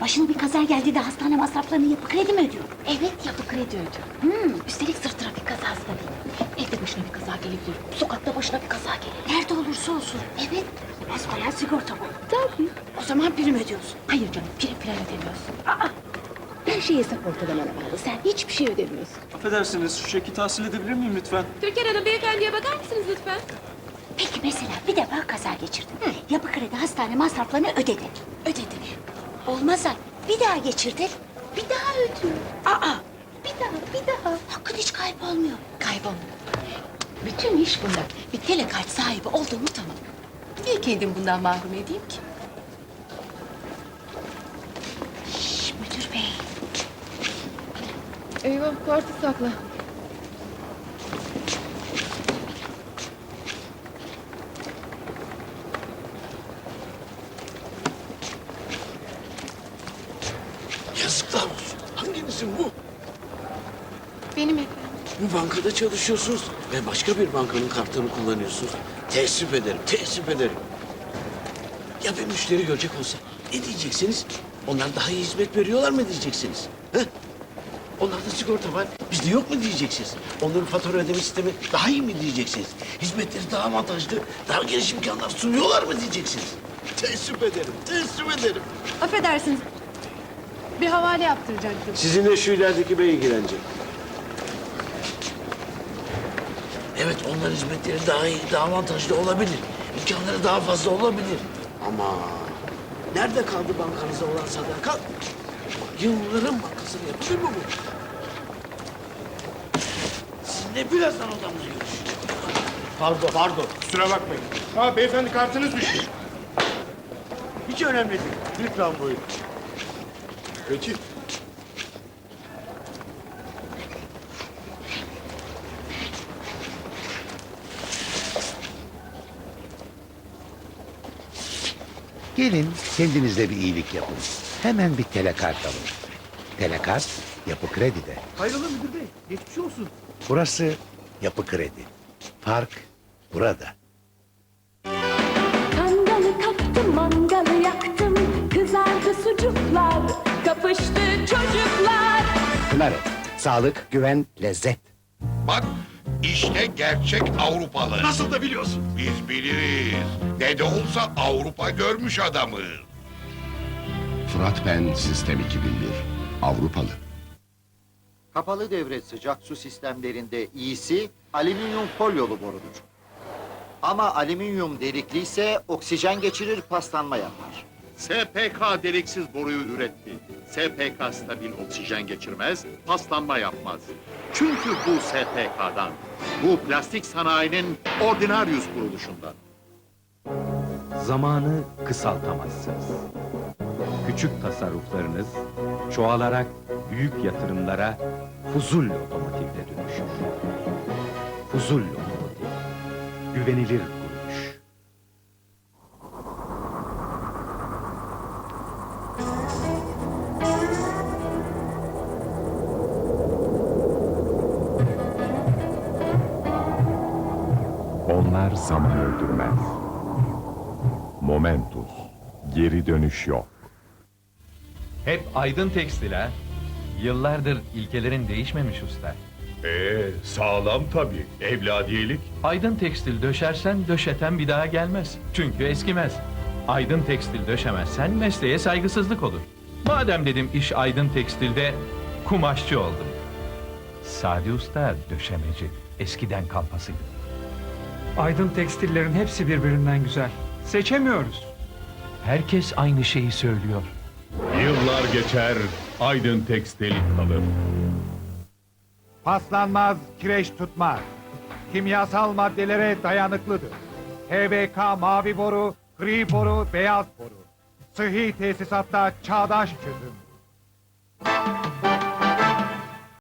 Başına bir kaza geldi de hastane masraflarını yapı kredi mi ödüyor? Evet yapı kredi ödüyor. Hmm. Üstelik sırf trafik kazası da değil. Evde başına bir kaza gelebilir. Sokakta başına bir kaza gelebilir. Nerede olursa olsun. Evet. Basbayağı sigorta bu. Tabii. O zaman prim ödüyorsun. Hayır canım prim falan ödemiyorsun. Aa, her şey hesap ortalamana bağlı. Sen hiçbir şey ödemiyorsun. Affedersiniz, şu çeki tahsil edebilir miyim lütfen? Türkan Hanım beyefendiye bakar mısınız lütfen? Peki mesela bir defa kaza geçirdin. Yapı kredi hastane masraflarını ödedi. Ödedi. Olmazsa bir daha geçirdin. Bir daha ödüyor. Aa Bir daha, bir daha. hakkın hiç kaybolmuyor. Kaybolmuyor. Bütün iş bunda. Bir telekart sahibi olduğumu tamam. Niye kendim bundan mahrum edeyim ki? Şş, müdür bey. Eyvah kartı sakla. Yazıklar olsun. Hanginizin bu? Benim efendim. Bu bankada çalışıyorsunuz ve başka bir bankanın kartını kullanıyorsunuz. Teessüf ederim, teessüf ederim. Ya bir müşteri görecek olsa ne diyeceksiniz? Onlar daha iyi hizmet veriyorlar mı diyeceksiniz? He? Onlarda sigorta var, bizde yok mu diyeceksiniz? Onların fatura ödeme sistemi daha iyi mi diyeceksiniz? Hizmetleri daha avantajlı, daha geniş imkanlar sunuyorlar mı diyeceksiniz? Teessüf ederim, teessüf ederim. Affedersiniz. Bir havale yaptıracaktım. Sizinle şu ilerideki bey ilgilenecek. Evet, onların hizmetleri daha iyi, daha avantajlı olabilir. İmkanları daha fazla olabilir. Ama nerede kaldı bankanıza olan sadakat? Yılların bankasını yapılır mı bu? Sizinle birazdan odamda görüşeceğim. Pardon, pardon. Kusura bakmayın. Ha beyefendi kartınız düştü. Hiç önemli değil. Lütfen buyurun. Peki. Gelin kendinize bir iyilik yapın. Hemen bir telekart alın. Telekart Yapı Kredi'de. Hayrola müdür bey? Geçmiş olsun. Burası Yapı Kredi. Fark burada. Kangalı kaptım, mangalı kapıştı çocuklar. Pınar Et. Sağlık, güven, lezzet. Bak işte gerçek Avrupalı. Nasıl da biliyorsun? Biz biliriz. Dede olsa Avrupa görmüş adamı. Fırat Ben Sistem 2001 Avrupalı Kapalı devre sıcak su sistemlerinde iyisi alüminyum folyolu borudur. Ama alüminyum delikliyse oksijen geçirir, paslanma yapar. SPK deliksiz boruyu üretti. SPK stabil oksijen geçirmez, paslanma yapmaz. Çünkü bu SPK'dan. Bu plastik sanayinin Ordinarius kuruluşundan. Zamanı kısaltamazsınız. Küçük tasarruflarınız çoğalarak büyük yatırımlara Fuzul Otomotiv'de dönüşür. Fuzul Otomotiv. Güvenilir Onlar zaman öldürmez Momentus Geri dönüş yok Hep aydın tekstil ha. Yıllardır ilkelerin değişmemiş usta. Ee, sağlam tabii. Evladiyelik. Aydın tekstil döşersen döşeten bir daha gelmez. Çünkü eskimez. Aydın tekstil döşemezsen mesleğe saygısızlık olur. Madem dedim iş aydın tekstilde kumaşçı oldum. Sadi Usta döşemeci. Eskiden kalpasıydı. Aydın tekstillerin hepsi birbirinden güzel. Seçemiyoruz. Herkes aynı şeyi söylüyor. Yıllar geçer, Aydın Tekstil kalır. Paslanmaz, kireç tutmaz. Kimyasal maddelere dayanıklıdır. HBK mavi boru, gri boru, beyaz boru. Sıhhi tesisatta çağdaş çözüm.